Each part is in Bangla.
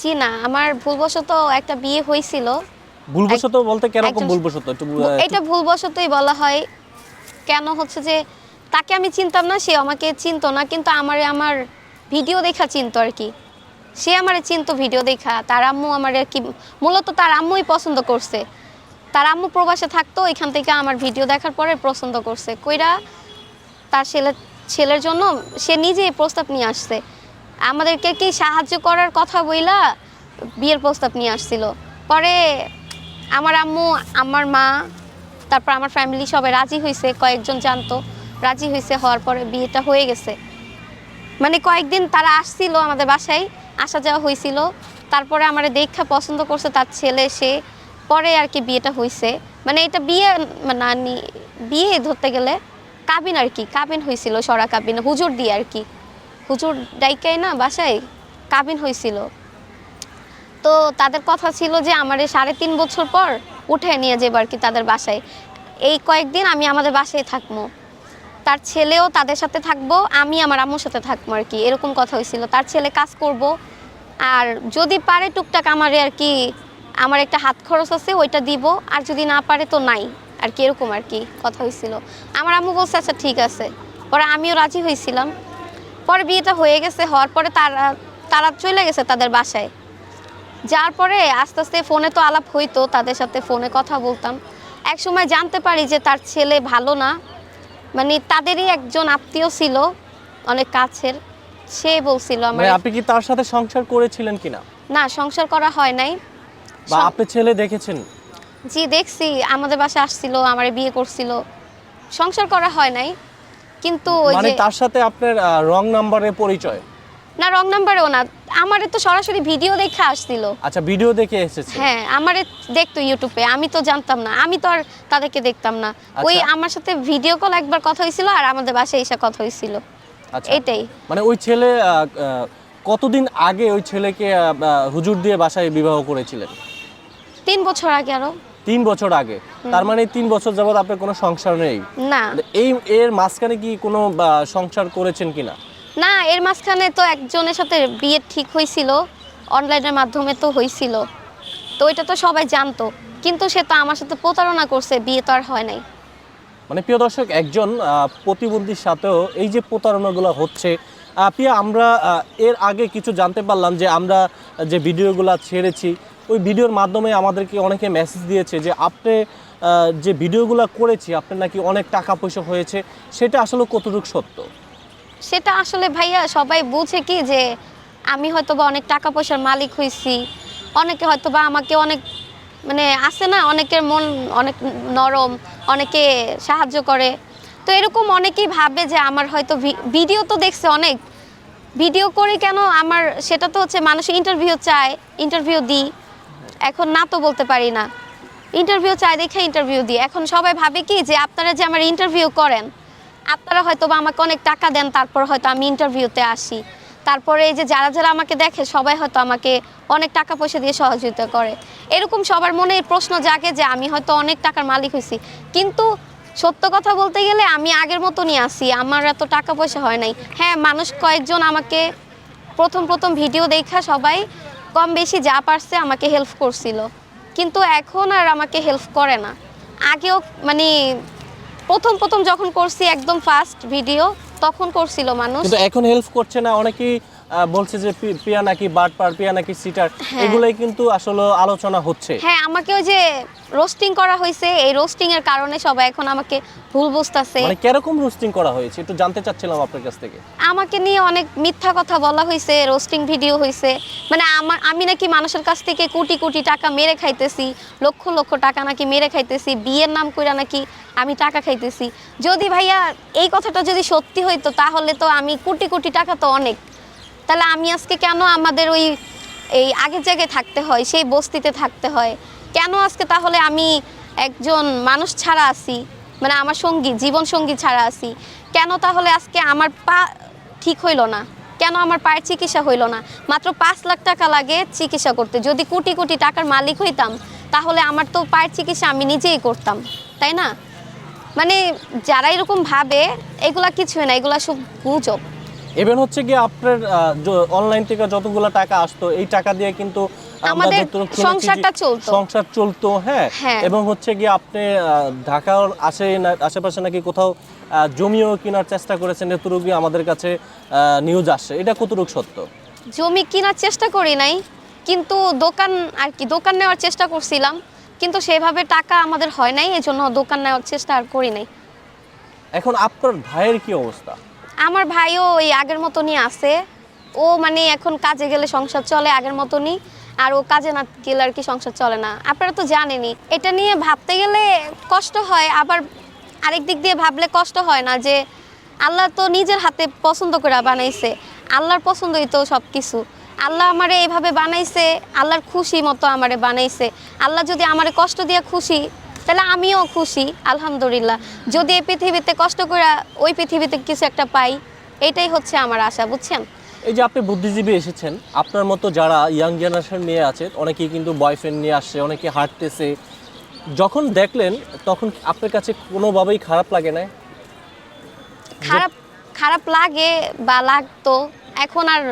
জি না আমার ভুলবশত একটা বিয়ে হয়েছিল। ভুলবশত বলতে কীরকম ভুলবশত? এটা ভুলবশতই বলা হয়। কেন হচ্ছে যে তাকে আমি চিনতাম না সে আমাকে চিনতো না কিন্তু আমারে আমার ভিডিও দেখা চিনতো আর কি। সে আমারে চিনতো ভিডিও দেখা তার আম্মু আমার আর কি মূলত তার আম্মুই পছন্দ করছে। তার আম্মু প্রবাসে থাকতো এখান থেকে আমার ভিডিও দেখার পরে পছন্দ করছে। কইরা তার ছেলে ছেলের জন্য সে নিজেই প্রস্তাব নিয়ে আসছে। আমাদেরকে কি সাহায্য করার কথা বইলা বিয়ের প্রস্তাব নিয়ে আসছিল। পরে আমার আম্মু, আমার মা, তারপর আমার ফ্যামিলি সবাই রাজি হয়েছে কয়েকজন জানতো, রাজি হয়েছে হওয়ার পরে বিয়েটা হয়ে গেছে। মানে কয়েকদিন তারা আসছিল আমাদের বাসায়, আসা যাওয়া হয়েছিল তারপরে আমার দেখা পছন্দ করছে তার ছেলে, সে, পরে আর কি বিয়েটা হয়েছে মানে এটা বিয়ে মানে বিয়ে ধরতে গেলে কাবিন আর কি, কাবিন হয়েছিল সরা কাবিন, হুজুর দিয়ে আর কি। হুজুর ডাইকাই না বাসায় কাবিন হয়েছিল তো তাদের কথা ছিল যে আমার সাড়ে তিন বছর পর উঠে নিয়ে যাব আর কি তাদের বাসায়। এই কয়েকদিন আমি আমাদের বাসায় থাকব। তার ছেলেও তাদের সাথে থাকব, আমি আমার আম্মুর সাথে থাকব আর কি। এরকম কথা হয়েছিল তার ছেলে কাজ করব। আর যদি পারে টুকটাক আমারে আর কি, আমার একটা হাত খরচ আছে, ওইটা দিব। আর যদি না পারে তো নাই আর কি, এরকম আর কি কথা হয়েছিল আমার আম্মু বলছে আচ্ছা ঠিক আছে। পরে আমিও রাজি হয়েছিলাম পরে বিয়েটা হয়ে গেছে হওয়ার পরে তারা তারা চলে গেছে তাদের বাসায়। যার পরে আস্তে আস্তে ফোনে তো আলাপ হইতো তাদের সাথে ফোনে কথা বলতাম। এক সময় জানতে পারি যে তার ছেলে ভালো না। মানে তাদেরই একজন আত্মীয় ছিল অনেক কাছের। সে বলছিল আমার মানে আপনি কি তার সাথে সংসার করেছিলেন কিনা? না সংসার করা হয় নাই। বা আপনি ছেলে দেখেছেন? জি দেখছি। আমাদের বাসায় আসছিল আমার বিয়ে করছিল। সংসার করা হয় নাই। কিন্তু ওই মানে যে তার সাথে আপনার রং নাম্বারের পরিচয়? না রং নাম্বারও না। আমারে তো সরাসরি ভিডিও দেখে আসছিল। আচ্ছা ভিডিও দেখে এসেছে। হ্যাঁ আমারে দেখতো ইউটিউবে আমি তো জানতাম না। আমি তো আর তাদেরকে দেখতাম না। ওই আচ্ছা। আমার সাথে ভিডিও কল একবার কথা হয়েছিল আর আমাদের বাসায় এসে কথা হয়েছিল। আচ্ছা। এটাই। মানে ওই ছেলে আহ, আহ, কতদিন আগে ওই ছেলেকে আহ, হুজুর দিয়ে বাসায় বিবাহ করেছিলেন? তিন বছর আগে আরও। তিন বছর আগে। তার মানে তিন বছর যাবত আপনার কোনো সংসার নেই। না। মানে এই এর মাঝখানে কি কোনো সংসার করেছেন কিনা? না এর মাঝখানে তো একজনের সাথে বিয়ে ঠিক হয়েছিল অনলাইনের মাধ্যমে তো হয়েছিল। তো এটা তো সবাই জানতো কিন্তু সে তো আমার সাথে প্রতারণা করছে বিয়ে তো আর হয় নাই। মানে প্রিয় দর্শক একজন প্রতিবন্ধীর সাথেও এই যে প্রতারণাগুলো হচ্ছে প্রিয়া আমরা এর আগে কিছু জানতে পারলাম যে আমরা যে ভিডিওগুলো ছেড়েছি ওই ভিডিওর মাধ্যমে আমাদেরকে অনেকে মেসেজ দিয়েছে যে, আপনি যে ভিডিওগুলো করেছি, আপনার নাকি অনেক টাকা পয়সা হয়েছে, সেটা আসলে কতটুকু সত্য? সেটা আসলে ভাইয়া সবাই বুঝে কি যে, আমি হয়তো বা অনেক টাকা পয়সার মালিক হয়েছি অনেকে হয়তো বা আমাকে অনেক মানে আছে না, অনেকের মন অনেক নরম, অনেকে সাহায্য করে। তো এরকম অনেকেই ভাবে যে, আমার হয়তো ভিডিও তো দেখছে অনেক, ভিডিও করে কেন? আমার, সেটা তো হচ্ছে মানুষ ইন্টারভিউ চায় ইন্টারভিউ দিই। এখন না তো বলতে পারি না। ইন্টারভিউ চাই দেখে ইন্টারভিউ দিই। এখন সবাই ভাবে কি যে আপনারা যে আমার ইন্টারভিউ করেন, আপনারা হয়তো বা আমাকে অনেক টাকা দেন, তারপর হয়তো আমি ইন্টারভিউতে আসি। তারপরে এই যে যারা যারা আমাকে দেখে, সবাই হয়তো আমাকে অনেক টাকা পয়সা দিয়ে সহযোগিতা করে। এরকম সবার মনে প্রশ্ন জাগে যে আমি হয়তো অনেক টাকার মালিক হয়েছি। কিন্তু সত্য কথা বলতে গেলে আমি আগের মতনই আছি। আমার এত টাকা পয়সা হয় নাই। হ্যাঁ মানুষ কয়েকজন আমাকে প্রথম প্রথম ভিডিও দেখা সবাই কম বেশি যা পারছে আমাকে হেল্প করছিল। কিন্তু এখন আর আমাকে হেল্প করে না। আগেও মানে প্রথম প্রথম যখন করছি একদম ফার্স্ট ভিডিও তখন করছিল মানুষ। কিন্তু এখন হেল্প করছে না অনেকেই বলছে যে পিয়া নাকি বাট পার পিয়া নাকি সিটার হ্যাঁ। এগুলোই কিন্তু আসলে আলোচনা হচ্ছে। হ্যাঁ আমাকে ওই যে রোস্টিং করা হয়েছে এই রোস্টিং এর কারণে সবাই এখন আমাকে ভুল বুঝতেছে। মানে কীরকম রোস্টিং করা হয়েছে একটু জানতে চাচ্ছিলাম আপনার কাছ থেকে। আমাকে নিয়ে অনেক মিথ্যা কথা বলা হয়েছে রোস্টিং ভিডিও হয়েছে। মানে আমার আমি নাকি মানুষের কাছ থেকে কোটি কোটি টাকা মেরে খাইতেছি লক্ষ লক্ষ টাকা নাকি মেরে খাইতেছি বিয়ের নাম কইরা নাকি আমি টাকা খাইতেছি। যদি ভাইয়া এই কথাটা যদি সত্যি হইতো তাহলে তো আমি কোটি কোটি টাকা তো অনেক। তাহলে আমি আজকে কেন আমাদের ওই, এই আগের জায়গায় থাকতে হয়, সেই বস্তিতে থাকতে হয়? কেন আজকে তাহলে আমি একজন মানুষ ছাড়া আছি? মানে আমার সঙ্গী, জীবন সঙ্গী ছাড়া আছি? কেন তাহলে আজকে আমার পা ঠিক হইল না? কেন আমার পায়ের চিকিৎসা হইল না? মাত্র পাঁচ লাখ টাকা লাগে চিকিৎসা করতে। যদি কোটি কোটি টাকার মালিক হইতাম, তাহলে আমার তো পায়ের চিকিৎসা আমি নিজেই করতাম, তাই না? মানে যারা এরকম ভাবে এগুলা কিছুই না এগুলা সব গুজব। এবার হচ্ছে কি আপনার অনলাইন থেকে যতগুলো টাকা আসতো এই টাকা দিয়ে কিন্তু আমাদের সংসারটা চলতো। সংসার চলতো হ্যাঁ। হ্যাঁ। এবং হচ্ছে কি আপনি ঢাকার আসে আশেপাশে নাকি কোথাও জমিও কেনার চেষ্টা করেছেন এতটুকু আমাদের কাছে নিউজ আসছে। এটা কতটুকু সত্য? জমি কেনার চেষ্টা করি নাই কিন্তু দোকান আর কি দোকান নেওয়ার চেষ্টা করছিলাম। কিন্তু সেভাবে টাকা আমাদের হয় নাই এই জন্য দোকান নেওয়ার চেষ্টা আর করি নাই। এখন আপনার ভাইয়ের কি অবস্থা? আমার ভাইও ওই আগের মতনই আছে। ও মানে এখন কাজে গেলে সংসার চলে আগের মতনই আর ও কাজে না গেলে আর কি সংসার চলে না। আপনারা তো জানেনই এটা নিয়ে ভাবতে গেলে কষ্ট হয় আবার আরেক দিক দিয়ে ভাবলে কষ্ট হয় না যে আল্লাহ তো নিজের হাতে পছন্দ করে বানাইছে আল্লাহর পছন্দই তো সব কিছু আল্লাহ আমারে এইভাবে বানাইছে আল্লাহর খুশি মতো আমারে বানাইছে। আল্লাহ যদি আমারে কষ্ট দিয়ে খুশি তাহলে আমিও খুশি আলহামদুলিল্লাহ। যদি এই পৃথিবীতে কষ্ট করে ওই পৃথিবীতে কিছু একটা পাই এটাই হচ্ছে আমার আশা বুঝছেন? এই যে আপনি বুদ্ধিজীবী এসেছেন আপনার মতো যারা ইয়াং জেনারেশন নিয়ে আছে অনেকেই কিন্তু বয়ফ্রেন্ড নিয়ে আসছে অনেকে হাঁটতেছে যখন দেখলেন তখন আপনার কাছে কোনোভাবেই খারাপ লাগে না খারাপ খারাপ লাগে বা লাগতো এখন আর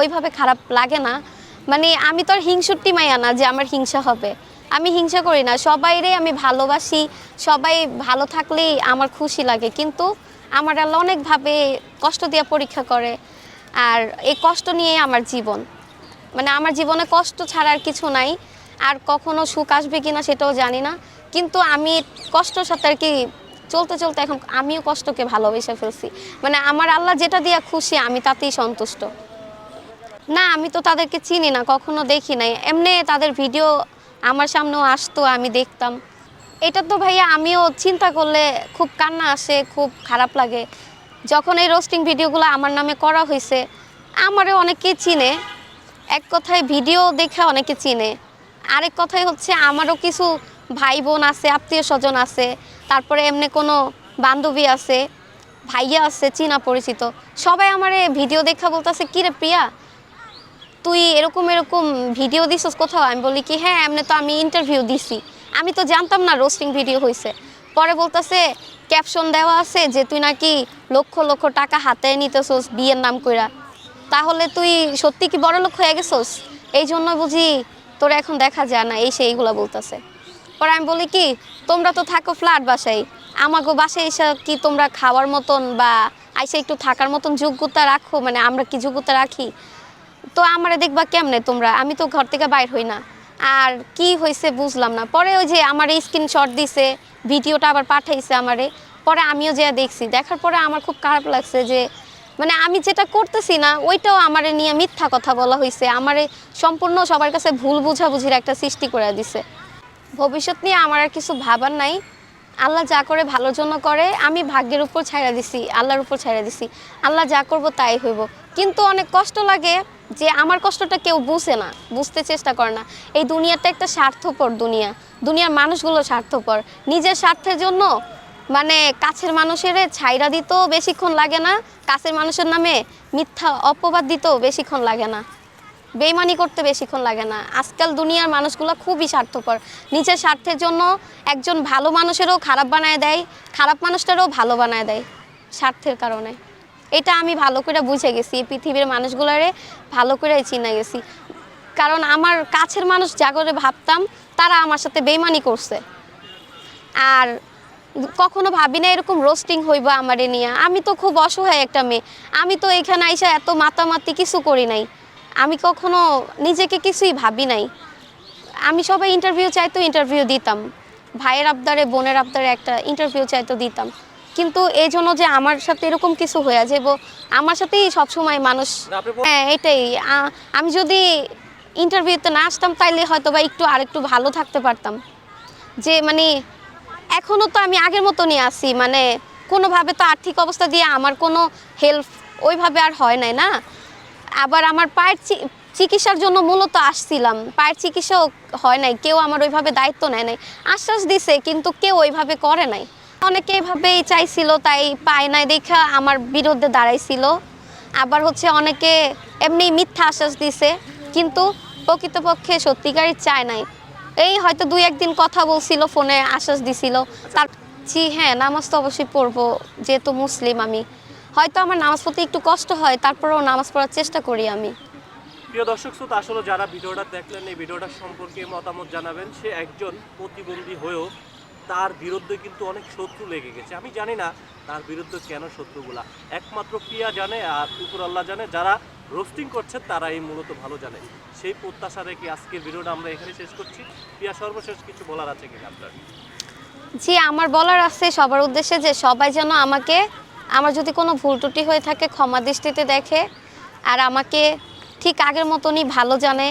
ওইভাবে খারাপ লাগে না। মানে আমি তো আর হিংসুট্টি মাইয়া না যে আমার হিংসা হবে। আমি হিংসা করি না, সবাইরে আমি ভালোবাসি, সবাই ভালো থাকলেই আমার খুশি লাগে। কিন্তু আমার আল্লাহ অনেকভাবে কষ্ট দিয়ে পরীক্ষা করে আর এই কষ্ট নিয়ে আমার জীবন। মানে আমার জীবনে কষ্ট ছাড়া আর কিছু নাই, আর কখনো সুখ আসবে কিনা সেটাও জানি না। কিন্তু আমি কষ্টর সাথে আর কি চলতে চলতে এখন আমিও কষ্টকে ভালোবেসে ফেলছি। মানে আমার আল্লাহ যেটা দিয়ে খুশি, আমি তাতেই সন্তুষ্ট। না, আমি তো তাদেরকে চিনি না, কখনো দেখি নাই। এমনি তাদের ভিডিও আমার সামনেও আসতো, আমি দেখতাম। এটা তো ভাইয়া আমিও চিন্তা করলে খুব কান্না আসে, খুব খারাপ লাগে। যখন এই রোস্টিং ভিডিওগুলো আমার নামে করা হয়েছে আমারও অনেকেই চিনে। এক কথায় ভিডিও দেখে অনেকে চিনে। আরেক কথাই হচ্ছে আমারও কিছু ভাই বোন আছে আত্মীয় স্বজন আছে। তারপরে এমনি কোনো বান্ধবী আছে, ভাইয়া আছে, চীনা পরিচিত, সবাই আমার ভিডিও দেখা বলতেছে কি রে প্রিয়া, তুই এরকম এরকম ভিডিও দিছিস কোথাও? আমি বলি কি হ্যাঁ এমনি তো আমি ইন্টারভিউ দিছি। আমি তো জানতাম না রোস্টিং ভিডিও হয়েছে পরে বলতেছে ক্যাপশন দেওয়া আছে যে তুই নাকি লক্ষ লক্ষ টাকা হাতে নিতেছোস বিয়ের নাম কইরা। তাহলে তুই সত্যি কি বড় লোক হয়ে গেছোস? এই জন্য বুঝি তোর এখন দেখা যায় না, এই সেইগুলো বলতেছে। পরে আমি বলি কি, তোমরা তো থাকো ফ্ল্যাট বাসায়। আমাকে বাসায় এসে কি তোমরা খাওয়ার মতন বা আইসা একটু থাকার মতন যোগ্যতা রাখো? মানে আমরা কি যোগ্যতা রাখি? তো আমারে দেখবা কেমনে তোমরা? আমি তো ঘর থেকে বাইর হই না। আর কি হয়েছে বুঝলাম না। পরে ওই যে আমার স্ক্রিনশট দিছে, ভিডিওটা আবার পাঠাইছে আমারে। পরে আমিও যে দেখছি। দেখার পরে আমার খুব খারাপ লাগছে যে মানে আমি যেটা করতেছি না, ওইটাও আমারে নিয়ে মিথ্যা কথা বলা হয়েছে আমারে সম্পূর্ণ সবার কাছে ভুল বুঝাবুঝির একটা সৃষ্টি করে দিছে। ভবিষ্যৎ নিয়ে আমার আর কিছু ভাবার নাই। আল্লাহ যা করে ভালোর জন্য করে, আমি ভাগ্যের উপর ছাইড়া দিছি, আল্লাহর উপর ছাইড়া দিছি। আল্লাহ যা করব তাই হইব। কিন্তু অনেক কষ্ট লাগে যে আমার কষ্টটা কেউ বুঝে না, বুঝতে চেষ্টা করে না। এই দুনিয়াটা একটা স্বার্থপর দুনিয়া। দুনিয়ার মানুষগুলো স্বার্থপর। নিজের স্বার্থের জন্য মানে কাছের মানুষের ছাইরা দিতেও বেশিক্ষণ লাগে না, কাছের মানুষের নামে মিথ্যা অপবাদ দিতেও বেশিক্ষণ লাগে না। বেইমানি করতে বেশিক্ষণ লাগে না। আজকাল দুনিয়ার মানুষগুলো খুবই স্বার্থপর। নিজের স্বার্থের জন্য একজন ভালো মানুষেরও খারাপ বানায় দেয়, খারাপ মানুষটারও ভালো বানায় দেয় স্বার্থের কারণে। এটা আমি ভালো করে বুঝে গেছি পৃথিবীর মানুষগুলোরে ভালো করে চিনে গেছি। কারণ আমার কাছের মানুষ যা করে ভাবতাম, তারা আমার সাথে বেইমানি করছে। আর কখনো ভাবি না এরকম রোস্টিং হইব আমারে নিয়ে। আমি তো খুব অসহায় একটা মেয়ে। আমি তো এখানে আইসা এত মাতামাতি কিছু করি নাই। আমি কখনো নিজেকে কিছুই ভাবি নাই। আমি সবাই ইন্টারভিউ চাইতো ইন্টারভিউ দিতাম। ভাইয়ের আবদারে বোনের আবদারে একটা ইন্টারভিউ চাইতো দিতাম। কিন্তু এই জন্য যে আমার সাথে এরকম কিছু হয়ে যাব আমার সাথেই সবসময় মানুষ হ্যাঁ এটাই। আমি যদি ইন্টারভিউতে না আসতাম তাইলে হয়তো বা একটু আরেকটু ভালো থাকতে পারতাম। যে মানে এখনও তো আমি আগের মতনই আছি মানে কোনোভাবে তো আর্থিক অবস্থা দিয়ে আমার কোনো হেল্প ওইভাবে আর হয় নাই না। আবার আমার পায়ের চিকিৎসার জন্য মূলত আসছিলাম। পায়ের চিকিৎসাও হয় নাই, কেউ আমার ওইভাবে দায়িত্ব নেয় নাই। আশ্বাস দিছে, কিন্তু কেউ ওইভাবে করে নাই। অনেকে এইভাবেই চাইছিল, তাই পায় নাই দেখা আমার বিরুদ্ধে দাঁড়াইছিল। আবার হচ্ছে অনেকে এমনি মিথ্যা আশ্বাস দিছে, কিন্তু প্রকৃতপক্ষে সত্যিকারই চায় নাই। এই হয়তো দুই একদিন কথা বলছিল, ফোনে আশ্বাস দিছিল। তার জি হ্যাঁ নামাজ তো অবশ্যই পড়ব, যেহেতু মুসলিম আমি। হয়তো আমার নামাজ পড়তে একটু কষ্ট হয় তারপরেও নামাজ পড়ার চেষ্টা করি আমি। প্রিয় দর্শক শ্রোতা আসলে যারা ভিডিওটা দেখলেন এই ভিডিওটা সম্পর্কে মতামত জানাবেন সে একজন প্রতিবন্ধী হয়েও তার বিরুদ্ধে কিন্তু অনেক শত্রু লেগে গেছে। আমি জানি না তার বিরুদ্ধে কেন শত্রুগুলা। একমাত্র প্রিয়া জানে আর উপর আল্লাহ জানে যারা রোস্টিং করছে তারা এই মূলত ভালো জানে। সেই প্রত্যাশা রেখে আজকের ভিডিওটা আমরা এখানে শেষ করছি। প্রিয়া সর্বশেষ কিছু বলার আছে কিনা আপনার? জি আমার বলার আছে সবার উদ্দেশ্যে যে সবাই যেন আমাকে আমার যদি কোনো ভুল ত্রুটি হয়ে থাকে, ক্ষমা দৃষ্টিতে দেখে। আর আমাকে ঠিক আগের মতনই ভালো জানে।